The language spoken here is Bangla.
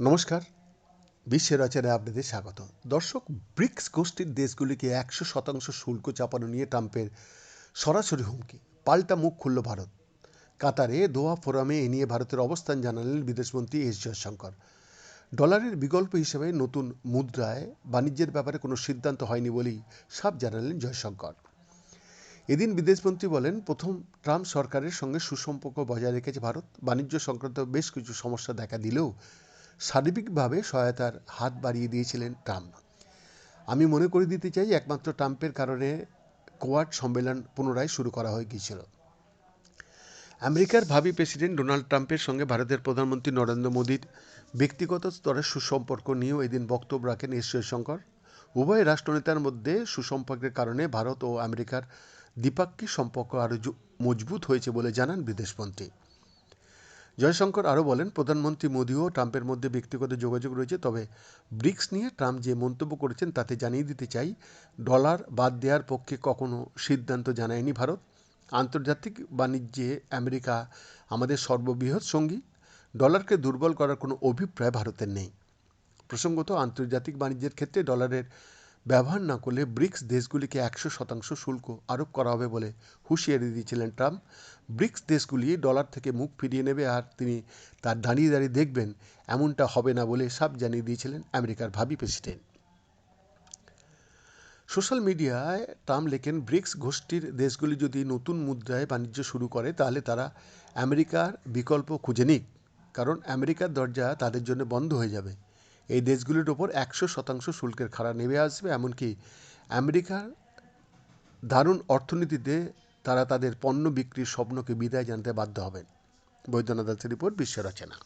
নমস্কার। বিশ্বের রচনায় আপনাদের স্বাগত দর্শক, ব্রিক্স গোষ্ঠীর দেশগুলিকে একশো শতাংশ শুল্ক চাপানো নিয়ে ট্রাম্পের সরাসরি হুমকি। পাল্টা মুখ খুলল ভারত। কাতারে দোয়া ফোরামে এ নিয়ে ভারতের অবস্থান জানালেন বিদেশমন্ত্রী এস জয়শঙ্কর। ডলারের বিকল্প হিসেবে নতুন মুদ্রায় বাণিজ্যের ব্যাপারে কোনো সিদ্ধান্ত হয়নি বলেই সাফ জানালেন জয়শঙ্কর। এদিন বিদেশমন্ত্রী বলেন, প্রথম ট্রাম্প সরকারের সঙ্গে সুসম্পর্ক বজায় রেখেছে ভারত। বাণিজ্য সংক্রান্ত বেশ কিছু সমস্যা দেখা দিলেও সার্বিকভাবে সহায়তার হাত বাড়িয়ে দিয়েছিলেন ট্রাম্প। আমি মনে করে দিতে চাই, একমাত্র ট্রাম্পের কারণে কোয়াড সম্মেলন পুনরায় শুরু করা হয়ে গিয়েছিল। আমেরিকার ভাবি প্রেসিডেন্ট ডোনাল্ড ট্রাম্পের সঙ্গে ভারতের প্রধানমন্ত্রী নরেন্দ্র মোদীর ব্যক্তিগত স্তরের সুসম্পর্ক নিয়েও এদিন বক্তব্য রাখেন এস জয়শঙ্কর। উভয় রাষ্ট্রনেতার মধ্যে সুসম্পর্কের কারণে ভারত ও আমেরিকার দ্বিপাক্ষিক সম্পর্ক আরও মজবুত হয়েছে বলে জানান বিদেশমন্ত্রী। জয়শঙ্কর আরও বলেন, প্রধানমন্ত্রী মোদী ও ট্রাম্পের মধ্যে ব্যক্তিগত যোগাযোগ রয়েছে, তবে ব্রিক্স নিয়ে ট্রাম্প যে মন্তব্য করেছেন তাতে জানিয়ে দিতে চাই, ডলার বাদ দেওয়ার পক্ষে কখনো সিদ্ধান্ত জানায়নি ভারত। আন্তর্জাতিক বাণিজ্যে আমেরিকা আমাদের সর্ববৃহৎ সঙ্গী, ডলারকে দুর্বল করার কোনো অভিপ্রায় ভারতের নেই। প্রসঙ্গত, আন্তর্জাতিক বাণিজ্যের ক্ষেত্রে ডলারের ব্যবহার না করলে ব্রিক্স দেশগুলিকে একশো শতাংশ শুল্ক আরোপ করা হবে বলে হুঁশিয়ারি দিয়েছিলেন ট্রাম্প। ব্রিক্স দেশগুলি ডলার থেকে মুখ ফিরিয়ে নেবে আর তিনি তার দাঁড়িয়ে দাঁড়িয়ে দেখবেন এমনটা হবে না বলে সাফ জানিয়ে দিয়েছিলেন আমেরিকার ভাবি প্রেসিডেন্ট। সোশ্যাল মিডিয়ায় ট্রাম্প লেখেন, ব্রিক্স গোষ্ঠীর দেশগুলি যদি নতুন মুদ্রায় বাণিজ্য শুরু করে, তাহলে তারা আমেরিকার বিকল্প খুঁজে নিক, কারণ আমেরিকার দরজা তাদের জন্য বন্ধ হয়ে যাবে। এই দেশগুলির ওপর একশো শতাংশ শুল্কের খাড়া নেমে আসবে, এমনকি আমেরিকার দারুণ অর্থনীতিতে তারা তাদের পণ্য বিক্রির স্বপ্নকে বিদায় জানাতে বাধ্য হবেন। বৈদ্যনাথ দাসের রিপোর্ট বিশ্ব রচনা